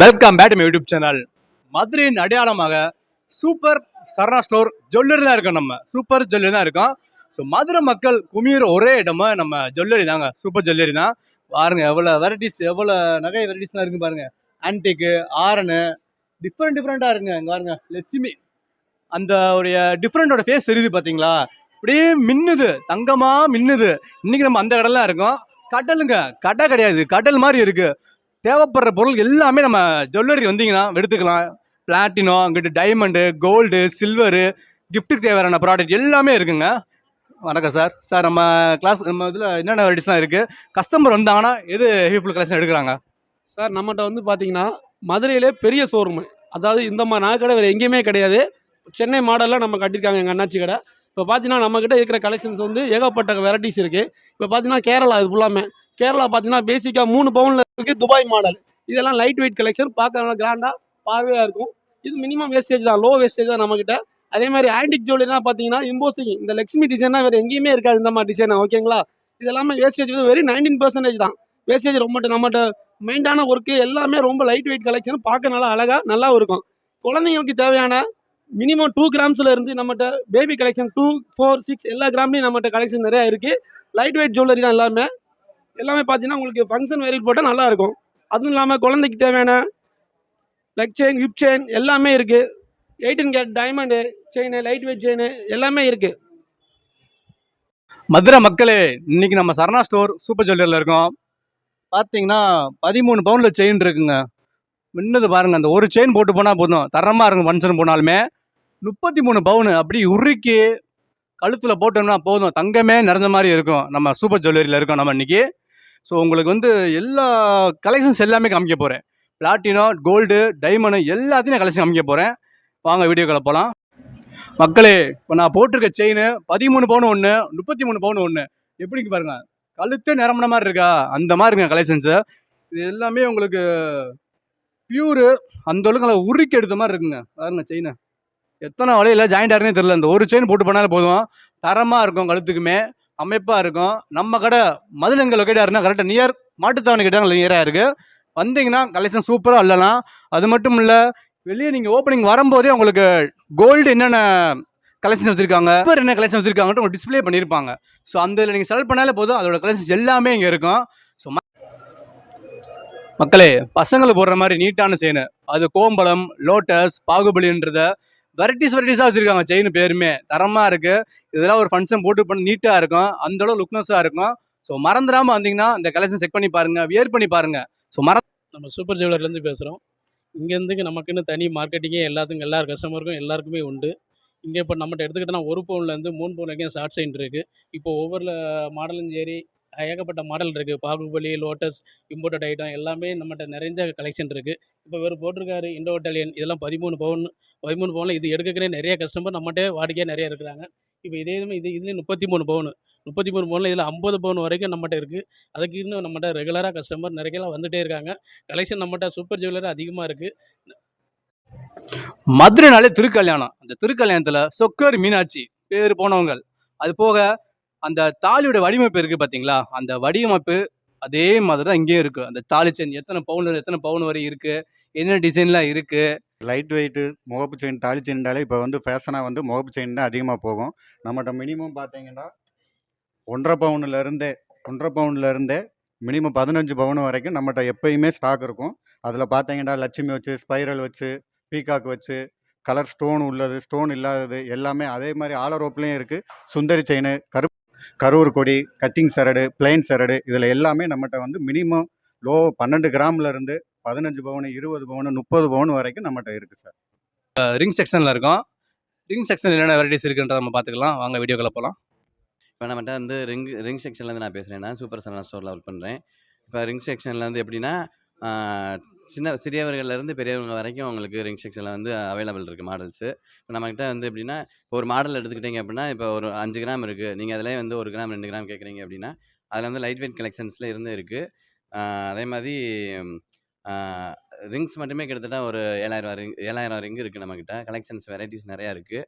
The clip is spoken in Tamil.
Welcome back my YouTube channel மதுரையின் அடையாளமாக சூப்பர் சரணா ஸ்டோர் ஜுவல்லரி தான் இருக்கோம் நம்ம. சூப்பர் ஜுவல்லரி தான் இருக்கோம். ஸோ மதுரை மக்கள் குமியிற ஒரே இடமா நம்ம ஜுவல்லரி தாங்க. சூப்பர் ஜுவல்லரி தான். பாருங்க எவ்வளோ வெரைட்டிஸ் எவ்வளோ நகை வெரைட்டிஸ்லாம் இருக்கு பாருங்க. ஆன்டிக்கு ஆரனு டிஃப்ரெண்ட் டிஃப்ரெண்ட்டாக இருக்குங்க. இங்கே பாருங்க லட்சுமி. அந்த உடைய டிஃப்ரெண்டோட ஃபேஸ் தெரியுது பார்த்தீங்களா அப்படியே மின்னுது தங்கமாக மின்னுது. இன்றைக்கி நம்ம அந்த கடலாம் இருக்கோம். கடலுங்க கடை கிடையாது. கடல் மாதிரி இருக்குது தேவைப்படுற பொருள் எல்லாமே நம்ம ஜுவல்லரி வந்தீங்கன்னா எடுத்துக்கலாம். பிளாட்டினம் அங்கிட்டு டைமண்டு கோல்டு சில்வரு கிஃப்ட்டுக்கு தேவையான ப்ராடக்ட் எல்லாமே இருக்குங்க. வணக்கம் சார் சார் நம்ம கிளாஸ் நம்ம இதில் என்னென்ன வெரைட்டிஸ்லாம் இருக்குது கஸ்டமர் வந்தாங்கன்னா எது ஹீஃபுல் கலெக்ஷன் எடுக்கிறாங்க? சார் நம்மகிட்ட வந்து பார்த்தீங்கன்னா மதுரையிலே பெரிய ஷோரூம் அதாவது இந்த மாதிரி கடை வேறு எங்கேயுமே கிடையாது. சென்னை மாடலில் நம்ம கட்டியிருக்காங்க எங்கள் அண்ணாச்சி கடை. இப்போ பார்த்தீங்கன்னா நம்மக்கிட்ட இருக்கிற கலெக்ஷன்ஸ் வந்து ஏகப்பட்ட வெரைட்டிஸ் இருக்குது இப்போ பார்த்தீங்கன்னா கேரளா இது ஃபுல்லாமே கேரளா பார்த்தீங்கன்னா பேசிக்காக மூணு பவுனில் இருக்குது துபாய் மாடல். இதெல்லாம் லைட் வெயிட் கலெக்ஷன் பார்க்க நல்லா கிராண்டாக பார்வையாக இருக்கும். இது மினிமம் வேஸ்டேஜ் தான் லோ வேஸ்டேஜ் தான் நம்மக்கிட்ட அதே மாதிரி ஆன்டிக் ஜுவல்லரிலாம் பார்த்தீங்கன்னா இம்போசிங் இந்த லக்ஷ்மி டிசைனா வேறு எங்கேயுமே இருக்காது இந்த மாதிரி டிசைனா ஓகேங்களா இது எல்லாமே வேஸ்டேஜ் வந்து வெறும் நைன்டீன் பர்சன்டேஜ் தான். வேஸ்டேஜ் ரொம்ப நம்மகிட்ட மெயின்டான ஒர்க்கு எல்லாமே ரொம்ப லைட் வெயிட் கலெக்ஷன் பார்க்க நல்லா அழகாக நல்லா இருக்கும். குழந்தைங்களுக்கு தேவையான மினிமம் டூ கிராம்ஸில் இருந்து நம்மகிட்ட baby collection two four six எல்லா கிராம்லேயும் நம்மகிட்ட கலெக்ஷன் நிறையா இருக்குது லைட் வெயிட் ஜுவல்லரி தான் எல்லாமே. எல்லாமே பார்த்தீங்கன்னா உங்களுக்கு ஃபங்க்ஷன் வெரைட் போட்டால் நல்லா இருக்கும் அதுவும் இல்லாமல் குழந்தைக்கு தேவையான லெக் செயின் ஹிப் செயின் எல்லாமே இருக்குது eighteen carat diamond chain light weight chain எல்லாமே இருக்குது மதுரை மக்களே இன்னைக்கு நம்ம சரணா ஸ்டோர் சூப்பர் ஜுவல்லரியில் இருக்கோம். பார்த்தீங்கன்னா பதிமூணு பவுனில் செயின் இருக்குங்க. மின்னது பாருங்கள் அந்த ஒரு செயின் போட்டு போனால் போதும். தரமாக இருக்கும் ஃபங்க்ஷன் போனாலுமே. முப்பத்தி மூணு பவுனு அப்படி உருக்கி கழுத்தில் போட்டோம்னா போதும். தங்கமே நிறைஞ்ச மாதிரி இருக்கும். நம்ம சூப்பர் ஜுவல்லரியில் இருக்கோம் நம்ம இன்னைக்கு. ஸோ உங்களுக்கு வந்து எல்லா கலெக்ஷன்ஸ் எல்லாமே காமிக்க போகிறேன் பிளாட்டினோ கோல்டு டைமண்டு எல்லாத்தையும் கலெக்ஷன் காமிக்க போகிறேன் வாங்க வீடியோக்களை போகலாம் மக்களே இப்போ நான் போட்டிருக்க செயின் பதிமூணு பவுன் ஒன்று முப்பத்தி மூணு பவுன் ஒன்று எப்படிங்க பாருங்க. கழுத்தே நிரம்பின மாதிரி இருக்கா? அந்த மாதிரி இருக்குங்க கலெக்ஷன்ஸு இது எல்லாமே உங்களுக்கு பியூரு அந்த அளவுக்கு நல்லா உருக்கி எடுத்த மாதிரி இருக்குங்க. பாருங்க செயினு எத்தனை வலையில் ஜாயிண்ட் ஆருன்னே தெரில இந்த ஒரு செயின் போட்டு பண்ணாலே போதும். தரமாக இருக்கும் கழுத்துக்குமே. அமைப்பாக இருக்கும். நம்ம கடை மதுரை லொக்கேட்டாக இருந்தால் கரெக்டாக நியர் மாட்டுத்தாவணி கிட்ட நியராக இருக்குது வந்தீங்கன்னா கலெக்ஷன் சூப்பராக அல்லலாம் அது மட்டும் இல்லை வெளியே நீங்கள் ஓப்பனிங் வரும்போதே உங்களுக்கு கோல்டு என்னென்ன கலெக்ஷன் வச்சுருக்காங்க சில்வர் என்ன கலெக்ஷன் வச்சுருக்காங்கன்ட்டு உங்களுக்கு டிஸ்ப்ளே பண்ணியிருப்பாங்க ஸோ அந்த இதில் நீங்கள் செலக்ட் பண்ணாலே போதும். அதோட கலெக்ஷன்ஸ் எல்லாமே இங்கே இருக்கும். ஸோ மக்களே பசங்களை போடுற மாதிரி நீட்டான செயின் அது கோம்பளம் லோட்டஸ் பாகுபலின்றத வெரைட்டிஸ் வெரைட்டிஸாக வச்சுருக்காங்க. செயின் பேருமே. தரமாக இருக்குது இதெல்லாம் ஒரு ஃபங்க்ஷன் போட்டு பண்ணி நீட்டாக இருக்கும். அந்த அளவு லுக்னஸாக இருக்கும். ஸோ மறந்துடாமல் வந்தீங்கன்னா இந்த கலெக்ஷன் செக் பண்ணி பாருங்கள் வியர் பண்ணி பாருங்கள் ஸோ மற நம்ம சூப்பர் ஜுவல்லர்லேருந்து பேசுகிறோம் இங்கேருந்து நமக்குன்னு தனி மார்க்கெட்டிங்கே எல்லாத்துக்கும் எல்லா கஸ்டமருக்கும் எல்லாருக்குமே உண்டு. இங்கே இப்போ நம்மகிட்ட எடுத்துக்கிட்டோன்னா ஒரு பவுன்லேருந்து மூணு பவுன் வரைக்கும் ஷார்ட் செயின் இருக்குது இப்போ ஒவ்வொரு மாடலும் சரி ஏகப்பட்ட மாடல் இருக்குது பாகுபலி லோட்டஸ் இம்போர்ட்டட் ஐட்டம் எல்லாமே நம்மகிட்ட நிறைந்த கலெக்ஷன் இருக்குது இப்போ வேறு போட்டிருக்காரு இண்டோ இட்டாலியன் இதெல்லாம் பதிமூணு பவுன் பதிமூணு பவுனில் இது எடுக்கவே நிறைய கஸ்டமர் நம்மகிட்ட வாடிக்கையாக நிறைய இருக்கிறாங்க. இப்போ இதே இது இதுலேயே முப்பத்தி மூணு பவுன் முப்பத்தி மூணு பவுனில் இதில் ஐம்பது பவுன் வரைக்கும் நம்மகிட்ட இருக்குது அதுக்கு இன்னும் நம்மகிட்ட ரெகுலராக கஸ்டமர் நிறையலாம் வந்துகிட்டே இருக்காங்க. கலெக்ஷன் நம்மகிட்ட சூப்பர் ஜுவல்லரி அதிகமாக இருக்குது மதுரைனாலே திருக்கல்யாணம். அந்த திருக்கல்யாணத்தில் சொக்கர் மீனாட்சி பேர் போனவங்க. அது போக அந்த தாலியோட வடிவமைப்பு இருக்குது பார்த்தீங்களா அந்த வடிவமைப்பு அதே மாதிரி தான் இங்கேயும் இருக்குது அந்த தாலி செயின் எத்தனை பவுன் எத்தனை பவுன் வரை இருக்குது என்ன டிசைன்லாம் இருக்குது லைட் வெயிட்டு முகப்பு செயின் தாலி செயின்டாலே இப்போ வந்து ஃபேஷனாக வந்து முகப்பு செயின் தான் அதிகமாக போகும். நம்மகிட்ட மினிமம் பார்த்தீங்கன்னா ஒன்றரை பவுன்லேருந்தே ஒன்றரை பவுன்லேருந்தே மினிமம் பதினஞ்சு பவுன் வரைக்கும் நம்மகிட்ட எப்பயுமே ஸ்டாக் இருக்கும். அதில் பார்த்தீங்கன்னா லட்சுமி வச்சு ஸ்பைரல் வச்சு பீகாக் வச்சு கலர் ஸ்டோன் உள்ளது ஸ்டோன் இல்லாதது எல்லாமே அதே மாதிரி ஆலரோப்லேயும் இருக்குது சுந்தரி செயின் கரு கரூர் கொடி கட்டிங் சரடு பிளைன் சரடு இதில் எல்லாமே நம்மகிட்ட வந்து மினிமம் லோ பன்னெண்டு கிராம்ல இருந்து பதினஞ்சு பவுன் இருபது பவுன் முப்பது பவுன் வரைக்கும் நம்மகிட்ட இருக்குது சார் ரிங் செக்ஷன்ல இருக்கும். ரிங் செக்ஷன் என்னென்ன வெரைட்டிஸ் இருக்குன்றத நம்ம பார்த்துக்கலாம். வாங்க வீடியோக்குள்ள போகலாம் இப்போ நம்மகிட்ட வந்து ரிங் ரிங் செக்ஷன்லேருந்து நான் பேசுகிறேன் நான் சூப்பர் சரவணா ஸ்டோரில் ஒர்க் பண்ணுறேன் இப்போ ரிங் செக்ஷனில் வந்து எப்படின்னா சின்ன சிறியவர்கள்லேருந்து பெரியவங்க வரைக்கும் உங்களுக்கு ரிங் செக்ஷனில் வந்து அவைலபிள் இருக்குது மாடல்ஸு. இப்போ நம்மக்கிட்ட வந்து எப்படின்னா இப்போ ஒரு மாடல் எடுத்துக்கிட்டிங்க அப்படின்னா இப்போ ஒரு அஞ்சு கிராம் இருக்குது நீங்கள் அதிலே வந்து ஒரு கிராம் ரெண்டு கிராம் கேட்குறீங்க அப்படின்னா அதில் வந்து லைட் வெயிட் கலெக்ஷன்ஸில் இருந்து இருக்குது அதே மாதிரி ரிங்ஸ் மட்டுமே கிட்டத்தட்ட ஒரு ஏழாயிரம் ரிங் ஏழாயிரம் ரிங் இருக்குது நம்மக்கிட்ட கலெக்ஷன்ஸ் வெரைட்டிஸ் நிறையா இருக்குது